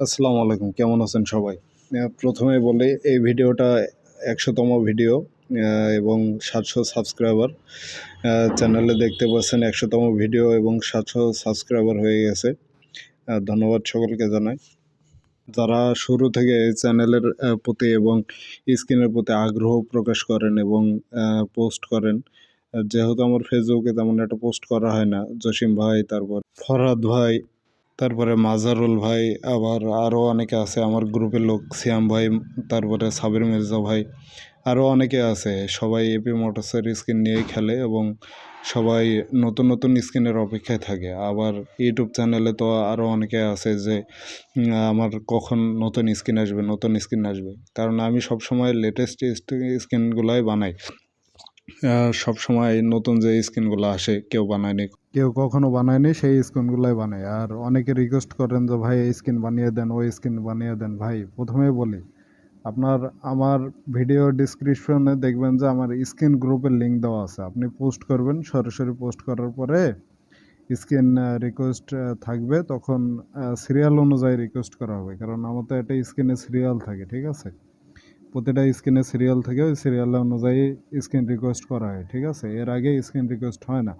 আসসালামু আলাইকুম, কেমন আছেন সবাই? প্রথমে বলি, এই ভিডিওটা একশোতম ভিডিও এবং সাতশো সাবস্ক্রাইবার। চ্যানেলে দেখতে পাচ্ছেন একশোতম ভিডিও এবং সাতশো সাবস্ক্রাইবার হয়ে গেছে। ধন্যবাদ সকলকে জানাই। যারা শুরু থেকে এই চ্যানেলের প্রতি এবং স্ক্রিনের প্রতি আগ্রহ প্রকাশ করেন এবং পোস্ট করেন যেহেতু আমার ফেসবুকে তেমন একটা পোস্ট করা হয় না, জসিম ভাই, তারপর ফরহাদ ভাই তারপরে মাজারুল ভাই, আবার আরও অনেকে আছে, আমার গ্রুপের লোক সিয়াম ভাই, তারপরে সাবির মির্জা ভাই, আরও অনেকে আছে। সবাই এপি মোটরসের স্কিন নিয়েই খেলে এবং সবাই নতুন নতুন স্কিনের অপেক্ষায় থাকে। আবার ইউটিউব চ্যানেলে তো আরও অনেকে আছে যে আমার কখন নতুন স্কিন আসবে, নতুন স্কিন আসবে। কারণ আমি সবসময় লেটেস্ট স্কিনগুলাই বানাই। সব সময় নতুন যে স্কিনগুলো আসে, কেউ বানায়নি। কেউ কখনো বানায়নি, সেই স্কিনগুলোই বানায়। আর অনেকে রিকোয়েস্ট করেন যে, ভাই, এই স্কিন বানিয়ে দেন, ওই স্কিন বানিয়ে দেন। ভাই, প্রথমে বলি, আপনার, আমার ভিডিও ডিসক্রিপশনে দেখবেন যে, আমার স্কিন গ্রুপের লিঙ্ক দেওয়া আছে। আপনি পোস্ট করবেন, সরাসরি পোস্ট করার পরে স্কিন রিকোয়েস্ট থাকবে। তখন সিরিয়াল অনুযায়ী রিকোয়েস্ট করা হবে। কারণ আমার তো একটা স্কিনে সিরিয়াল থাকে, ঠিক আছে? প্রতিটা স্ক্রিনে সিরিয়াল থেকে ওই সিরিয়াল অনুযায়ী স্ক্রিন রিকোয়েস্ট করা হয়, ঠিক আছে? এর আগে স্ক্রিন রিকোয়েস্ট হয় না।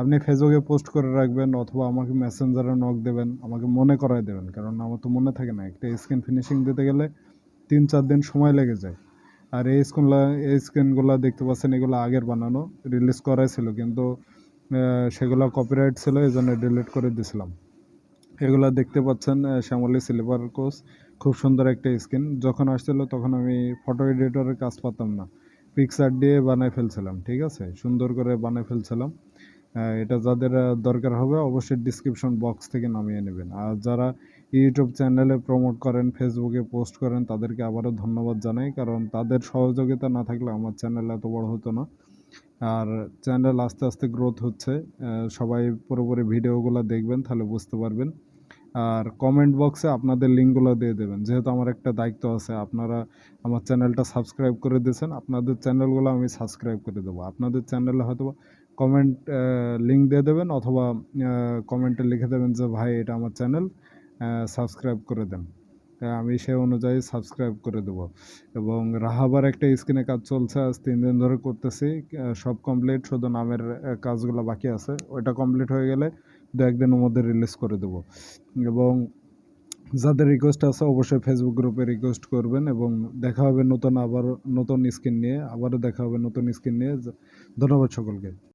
আপনি ফেসবুকে পোস্ট করে রাখবেন অথবা আমাকে মেসেঞ্জারে নক দেবেন, আমাকে মনে করায় দেবেন, কারণ আমার তো মনে থাকে না। একটা স্ক্রিন ফিনিশিং দিতে গেলে তিন চার দিন সময় লেগে যায়। আর এই স্ক্রিনগুলো এই স্ক্রিনগুলো দেখতে পাচ্ছেন, এগুলো আগের বানানো রিলিজ করাই ছিল, কিন্তু সেগুলো কপিরাইট ছিল এই জন্য ডিলিট করে দিয়েছিলাম এগুলো দেখতে পাচ্ছেন শ্যামলী সিলভার কোচ খুব সুন্দর একটা স্কিন যখন আসছিল তখন আমি ফটো এডিটরের কাজ পাতাম না। পিকচার দিয়ে বানায় ফেলছিলাম, ঠিক আছে? সুন্দর করে বানায় ফেলছিলাম। এটা যাদের দরকার হবে অবশ্যই ডিসক্রিপশন বক্স থেকে নামিয়ে নেবেন। আর যারা ইউটিউব চ্যানেলে প্রমোট করেন ফেসবুকে পোস্ট করেন, তাদেরকে আবারও ধন্যবাদ জানাই। কারণ তাদের সহযোগিতা না থাকলে আমার চ্যানেল এত বড় হতো না। আর চ্যানেল আস্তে আস্তে গ্রোথ হচ্ছে। সবাই পুরোপুরি ভিডিওগুলো দেখবেন, তাহলে বুঝতে পারবেন। আর কমেন্ট বক্সে আপনাদের লিঙ্কগুলো দিয়ে দেবেন। যেহেতু আমার একটা দায়িত্ব আছে, আপনারা আমার চ্যানেলটা সাবস্ক্রাইব করে দিয়েছেন, আপনাদের চ্যানেলগুলো আমি সাবস্ক্রাইব করে দেবো। আপনাদের চ্যানেলে হয়তো কমেন্ট লিঙ্ক দিয়ে দেবেন অথবা কমেন্টে লিখে দেবেন যে, ভাই, এটা আমার চ্যানেল সাবস্ক্রাইব করে দেন। আমি সে অনুযায়ী সাবস্ক্রাইব করে দেবো। এবং রাহাবার একটা স্ক্রিনে কাজ চলছে, আজ তিন দিন ধরে করতেছি সব কমপ্লিট শুধু নামের কাজগুলো বাকি আছে। ওইটা কমপ্লিট হয়ে গেলে দু একদিনের মধ্যে রিলিজ করে দেব। এবং যাদের রিকোয়েস্ট আছে অবশ্যই ফেসবুক গ্রুপে রিকোয়েস্ট করবেন এবং দেখা হবে নতুন আবার, নতুন স্ক্রিন নিয়ে, আবারও দেখা হবে নতুন স্ক্রিন নিয়ে। ধন্যবাদ সকলকে।